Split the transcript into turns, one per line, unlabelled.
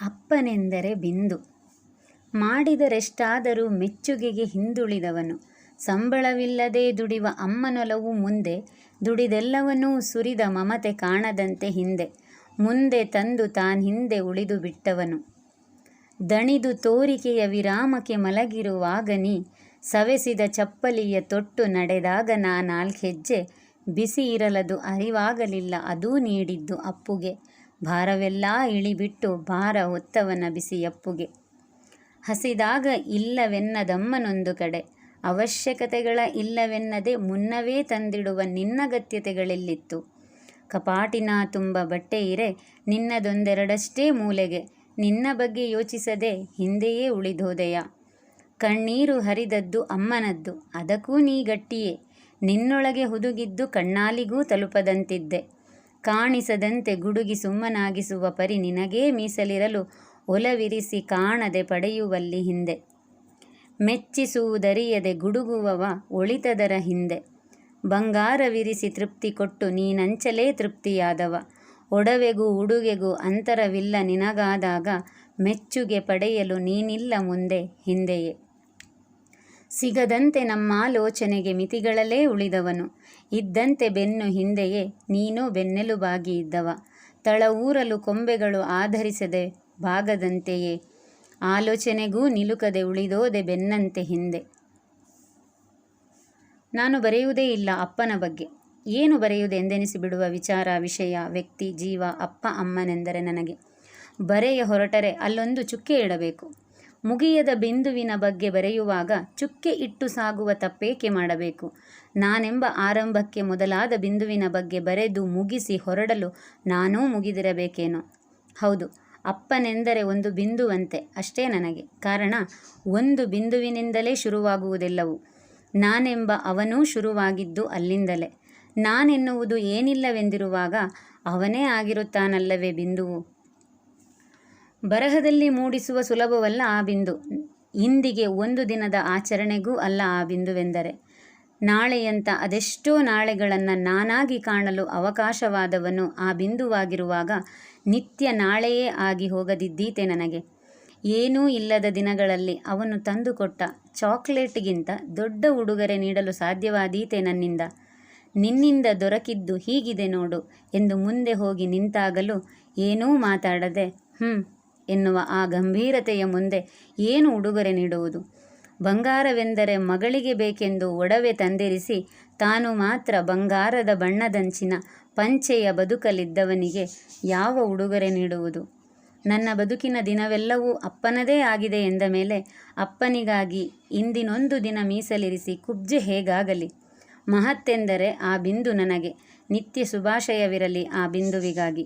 ಅಪ್ಪನೆಂದರೆ ಬಿಂದು. ಮಾಡಿದರೆಷ್ಟಾದರೂ ಮೆಚ್ಚುಗೆಗೆ ಹಿಂದುಳಿದವನು. ಸಂಬಳವಿಲ್ಲದೆ ದುಡಿವ ಅಮ್ಮನೊಲವು ಮುಂದೆ, ದುಡಿದೆಲ್ಲವನ್ನೂ ಸುರಿದ ಮಮತೆ ಕಾಣದಂತೆ ಹಿಂದೆ, ಮುಂದೆ ತಂದು ತಾನ್ಹಿಂದೆ ಉಳಿದು ಬಿಟ್ಟವನು. ದಣಿದು ತೋರಿಕೆಯ ವಿರಾಮಕ್ಕೆ ಮಲಗಿರುವಾಗ ನೀ ಸವೆಸಿದ ಚಪ್ಪಲಿಯ ತೊಟ್ಟು ನಡೆದಾಗ ನಾ ನಾಲ್ಕೆಜ್ಜೆ ಬಿಸಿ ಇರಲದು, ಅರಿವಾಗಲಿಲ್ಲ, ಅದೂ ನೀಡಿದ್ದು ಅಪ್ಪುಗೆ. ಭಾರವೆಲ್ಲ ಇಳಿಬಿಟ್ಟು ಭಾರ ಹೊತ್ತವನ ಬಿಸಿಯಪ್ಪುಗೆ ಹಸಿದಾಗ ಇಲ್ಲವೆನ್ನದಮ್ಮನೊಂದು ಕಡೆ. ಅವಶ್ಯಕತೆಗಳ ಇಲ್ಲವೆನ್ನದೆ ಮುನ್ನವೇ ತಂದಿಡುವ ನಿನ್ನಗತ್ಯತೆಗಳೆಲ್ಲಿತ್ತು ಕಪಾಟಿನ ತುಂಬ ಬಟ್ಟೆ ಇರೆ, ನಿನ್ನದೊಂದೆರಡಷ್ಟೇ ಮೂಲೆಗೆ. ನಿನ್ನ ಬಗ್ಗೆ ಯೋಚಿಸದೆ ಹಿಂದೆಯೇ ಉಳಿದೋದೆಯ. ಕಣ್ಣೀರು ಹರಿದದ್ದು ಅಮ್ಮನದ್ದು, ಅದಕ್ಕೂ ನೀ ಗಟ್ಟಿಯೇ. ನಿನ್ನೊಳಗೆ ಹುದುಗಿದ್ದು ಕಣ್ಣಾಲಿಗೂ ತಲುಪದಂತಿದ್ದೆ. ಕಾಣಿಸದಂತೆ ಗುಡುಗಿ ಸುಮ್ಮನಾಗಿಸುವ ಪರಿ ನಿನಗೇ ಮೀಸಲಿರಲು ಒಲವಿರಿಸಿ ಕಾಣದೆ ಪಡೆಯುವಲ್ಲಿ ಹಿಂದೆ. ಮೆಚ್ಚಿಸುವುದರಿಯದೆ ಗುಡುಗುವವ ಒಳಿತದರ ಹಿಂದೆ. ಬಂಗಾರವಿರಿಸಿ ತೃಪ್ತಿ ಕೊಟ್ಟು ನೀನಂಚಲೇ ತೃಪ್ತಿಯಾದವ. ಒಡವೆಗೂ ಉಡುಗೆಗೂ ಅಂತರವಿಲ್ಲ ನಿನಗಾದಾಗ ಮೆಚ್ಚುಗೆ ಪಡೆಯಲು ನೀನಿಲ್ಲ ಮುಂದೆ ಹಿಂದೆಯೇ. ಸಿಗದಂತೆ ನಮ್ಮಾಲೋಚನೆಗೆ ಮಿತಿಗಳಲ್ಲೇ ಉಳಿದವನು. ಇದ್ದಂತೆ ಬೆನ್ನು ಹಿಂದೆಯೇ ನೀನು ಬೆನ್ನೆಲುಬಾಗಿ ಇದ್ದವ. ತಳ ಊರಲು ಕೊಂಬೆಗಳು ಆಧರಿಸದೆ ಬಾಗದಂತೆಯೇ. ಆಲೋಚನೆಗೂ ನಿಲುಕದೆ ಉಳಿದೋದೆ ಬೆನ್ನಂತೆ ಹಿಂದೆ. ನಾನು ಬರೆಯುವುದೇ ಇಲ್ಲ ಅಪ್ಪನ ಬಗ್ಗೆ. ಏನು ಬರೆಯುವುದೆಂದೆನಿಸಿಬಿಡುವ ವಿಚಾರ, ವಿಷಯ, ವ್ಯಕ್ತಿ, ಜೀವ, ಅಪ್ಪ, ಅಮ್ಮನೆಂದರೆ ನನಗೆ. ಬರೆಯ ಹೊರಟರೆ ಅಲ್ಲೊಂದು ಚುಕ್ಕೆ ಇಡಬೇಕು. ಮುಗಿಯದ ಬಿಂದುವಿನ ಬಗ್ಗೆ ಬರೆಯುವಾಗ ಚುಕ್ಕೆ ಇಟ್ಟು ಸಾಗುವ ತಪ್ಪೇಕೆ ಮಾಡಬೇಕು? ನಾನೆಂಬ ಆರಂಭಕ್ಕೆ ಮೊದಲಾದ ಬಿಂದುವಿನ ಬಗ್ಗೆ ಬರೆದು ಮುಗಿಸಿ ಹೊರಡಲು ನಾನೂ ಮುಗಿದಿರಬೇಕೇನೋ? ಹೌದು, ಅಪ್ಪನೆಂದರೆ ಒಂದು ಬಿಂದುವಂತೆ, ಅಷ್ಟೇ ನನಗೆ. ಕಾರಣ, ಒಂದು ಬಿಂದುವಿನಿಂದಲೇ ಶುರುವಾಗುವುದೆಲ್ಲವೂ. ನಾನೆಂಬ ಅವನೂ ಶುರುವಾಗಿದ್ದು ಅಲ್ಲಿಂದಲೇ. ನಾನೆನ್ನುವುದು ಏನಿಲ್ಲವೆಂದಿರುವಾಗ ಅವನೇ ಆಗಿರುತ್ತಾನಲ್ಲವೇ ಬಿಂದುವು? ಬರಹದಲ್ಲಿ ಮೂಡಿಸುವ ಸುಲಭವಲ್ಲ ಆ ಬಿಂದು. ಇಂದಿಗೆ ಒಂದು ದಿನದ ಆಚರಣೆಗೂ ಅಲ್ಲ ಆ ಬಿಂದುವೆಂದರೆ. ನಾಳೆಯಂತ ಅದೆಷ್ಟೋ ನಾಳೆಗಳನ್ನು ನಾನಾಗಿ ಕಾಣಲು ಅವಕಾಶವಾದವನು ಆ ಬಿಂದುವಾಗಿರುವಾಗ ನಿತ್ಯ ನಾಳೆಯೇ ಆಗಿ ಹೋಗದಿದ್ದೀತೆ ನನಗೆ. ಏನೂ ಇಲ್ಲದ ದಿನಗಳಲ್ಲಿ ಅವನು ತಂದುಕೊಟ್ಟ ಚಾಕ್ಲೇಟ್ಗಿಂತ ದೊಡ್ಡ ಉಡುಗೊರೆ ನೀಡಲು ಸಾಧ್ಯವಾದೀತೆ ನನ್ನಿಂದ. ನಿನ್ನಿಂದ ದೊರಕಿದ್ದು ಹೀಗಿದೆ ನೋಡು ಎಂದು ಮುಂದೆ ಹೋಗಿ ನಿಂತಾಗಲೂ ಏನೂ ಮಾತಾಡದೆ ಹ್ಞೂ ಎನ್ನುವ ಆ ಗಂಭೀರತೆಯ ಮುಂದೆ ಏನು ಉಡುಗೊರೆ ನೀಡುವುದು? ಬಂಗಾರವೆಂದರೆ ಮಗಳಿಗೆ ಬೇಕೆಂದು ಒಡವೆ ತಂದಿರಿಸಿ ತಾನು ಮಾತ್ರ ಬಂಗಾರದ ಬಣ್ಣದಂಚಿನ ಪಂಚೆಯ ಬದುಕಲಿದ್ದವನಿಗೆ ಯಾವ ಉಡುಗೊರೆ ನೀಡುವುದು? ನನ್ನ ಬದುಕಿನ ದಿನವೆಲ್ಲವೂ ಅಪ್ಪನದೇ ಆಗಿದೆ ಎಂದ ಮೇಲೆ ಅಪ್ಪನಿಗಾಗಿ ಇಂದಿನೊಂದು ದಿನ ಮೀಸಲಿರಿಸಿ ಕುಬ್ಜೆ ಹೇಗಾಗಲಿ? ಮಹತ್ತೆಂದರೆ ಆ ಬಿಂದು ನನಗೆ ನಿತ್ಯ ಶುಭಾಶಯವಿರಲಿ ಆ ಬಿಂದುವಿಗಾಗಿ.